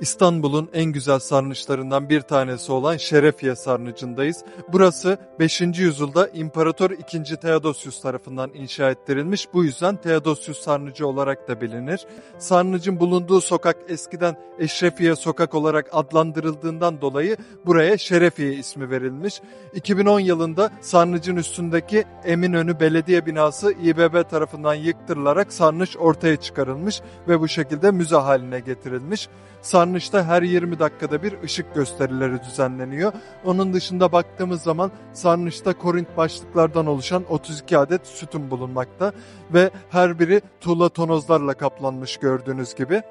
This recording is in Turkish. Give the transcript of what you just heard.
İstanbul'un en güzel sarnıçlarından bir tanesi olan Şerefiye Sarnıcı'ndayız. Burası 5. yüzyılda İmparator II. Theodosius tarafından inşa ettirilmiş. Bu yüzden Theodosius Sarnıcı olarak da bilinir. Sarnıcın bulunduğu sokak eskiden Eşrefiye Sokak olarak adlandırıldığından dolayı buraya Şerefiye ismi verilmiş. 2010 yılında Sarnıcın üstündeki Eminönü Belediye binası İBB tarafından yıktırılarak Sarnıç ortaya çıkarılmış ve bu şekilde müze haline getirilmiş. Sarnıç'ta her 20 dakikada bir ışık gösterileri düzenleniyor. Onun dışında baktığımız zaman Sarnıç'ta Korint başlıklardan oluşan 32 adet sütun bulunmakta ve her biri tuğla tonozlarla kaplanmış gördüğünüz gibi.